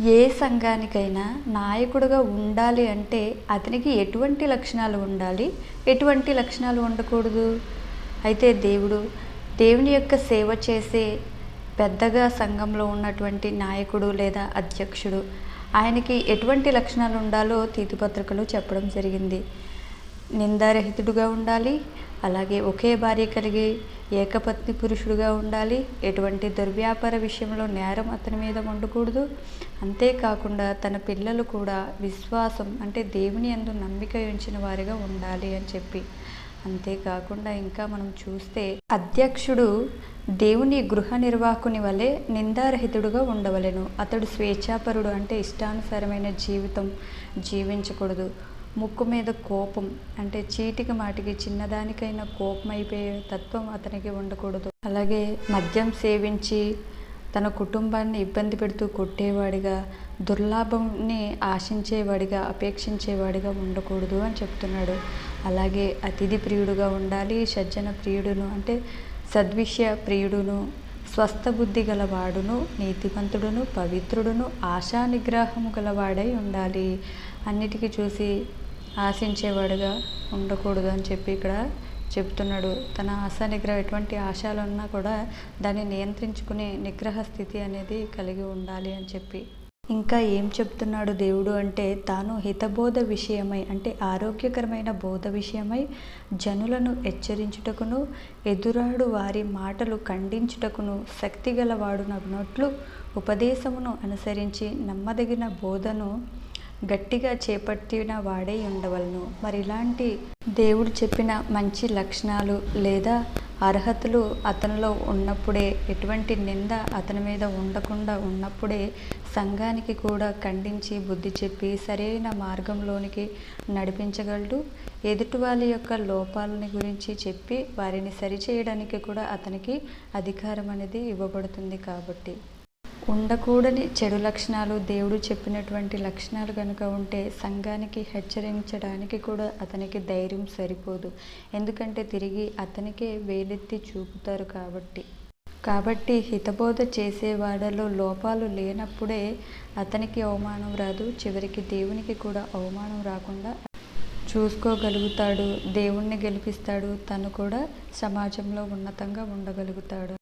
ఏ సంఘానికైనా నాయకుడుగా ఉండాలి అంటే అతనికి ఎటువంటి లక్షణాలు ఉండాలి? ఎటువంటి లక్షణాలు ఉండకూడదు? అయితే దేవుడు దేవుని యొక్క సేవ చేసే పెద్దగా సంఘంలో ఉన్నటువంటి నాయకుడు లేదా అధ్యక్షుడు ఆయనకి ఎటువంటి లక్షణాలు ఉండాలో తీతిపత్రికలో చెప్పడం జరిగింది. నిందారహితుడుగా ఉండాలి అలాగే ఒకే భార్య కలిగి ఏకపత్ని పురుషుడుగా ఉండాలి. ఎటువంటి దుర్వ్యాపార విషయంలో నేరం అతని మీద ఉండకూడదు అంతేకాకుండా తన పిల్లలు కూడా విశ్వాసం అంటే దేవుని అందు నమ్మిక ఉంచిన వారిగా ఉండాలి అని చెప్పి. అంతేకాకుండా ఇంకా మనం చూస్తే అధ్యక్షుడు దేవుని గృహ నిర్వాహకుని వలె నిందారహితుడుగా ఉండవలెను. అతడు స్వేచ్ఛాపరుడు అంటే ఇష్టానుసారమైన జీవితం జీవించకూడదు. ముక్కు మీద కోపం అంటే చీటికి మాటికి చిన్నదానికైనా కోపం అయిపోయే తత్వం అతనికి ఉండకూడదు. అలాగే మద్యం సేవించి తన కుటుంబాన్ని ఇబ్బంది పెడుతూ కొట్టేవాడిగా దుర్లాభంని ఆశించేవాడిగా అపేక్షించేవాడిగా ఉండకూడదు అని చెప్తున్నాడు. అలాగే అతిథి ప్రియుడుగా ఉండాలి సజ్జన ప్రియుడును అంటే సద్విషయ ప్రియుడును స్వస్థ బుద్ధి గలవాడును నీతివంతుడును పవిత్రుడును ఆశా నిగ్రహము గలవాడై ఉండాలి. అన్నిటికీ చూసి ఆశించేవాడుగా ఉండకూడదు అని చెప్పి ఇక్కడ చెప్తున్నాడు. తన ఆశా నిగ్రహం ఎటువంటి ఆశలు ఉన్నా కూడా దాన్ని నియంత్రించుకునే నిగ్రహ స్థితి అనేది కలిగి ఉండాలి అని చెప్పి. ఇంకా ఏం చెప్తున్నాడు దేవుడు అంటే తాను హితబోధ విషయమై అంటే ఆరోగ్యకరమైన బోధ విషయమై జనులను హెచ్చరించుటకును ఎదురాడు వారి మాటలు ఖండించుటకును శక్తిగలవాడునట్లు ఉపదేశమును అనుసరించి నమ్మదగిన బోధను గట్టిగా చేపట్టిన వాడై ఉండవలను. మరి ఇలాంటి దేవుడు చెప్పిన మంచి లక్షణాలు లేదా అర్హతలు అతనిలో ఉన్నప్పుడే ఎటువంటి నింద అతని మీద ఉండకుండా ఉన్నప్పుడే సంఘానికి కూడా ఖండించి బుద్ధి చెప్పి సరైన మార్గంలోనికి నడిపించగలడు. ఎదుటి వాళ్ళ యొక్క లోపాలని గురించి చెప్పి వారిని సరిచేయడానికి కూడా అతనికి అధికారం అనేది ఇవ్వబడుతుంది కాబట్టి. ఉండకూడని చెడు లక్షణాలు దేవుడు చెప్పినటువంటి లక్షణాలు కనుక ఉంటే సంఘానికి హెచ్చరించడానికి కూడా అతనికి ధైర్యం సరిపోదు. ఎందుకంటే తిరిగి అతనికే వేలెత్తి చూపుతారు కాబట్టి. కాబట్టి హితబోధ చేసేవాడలో లోపాలు లేనప్పుడే అతనికి అవమానం రాదు చివరికి దేవునికి కూడా అవమానం రాకుండా చూసుకోగలుగుతాడు దేవుణ్ణి గెలిపిస్తాడు తను కూడా సమాజంలో ఉన్నతంగా ఉండగలుగుతాడు.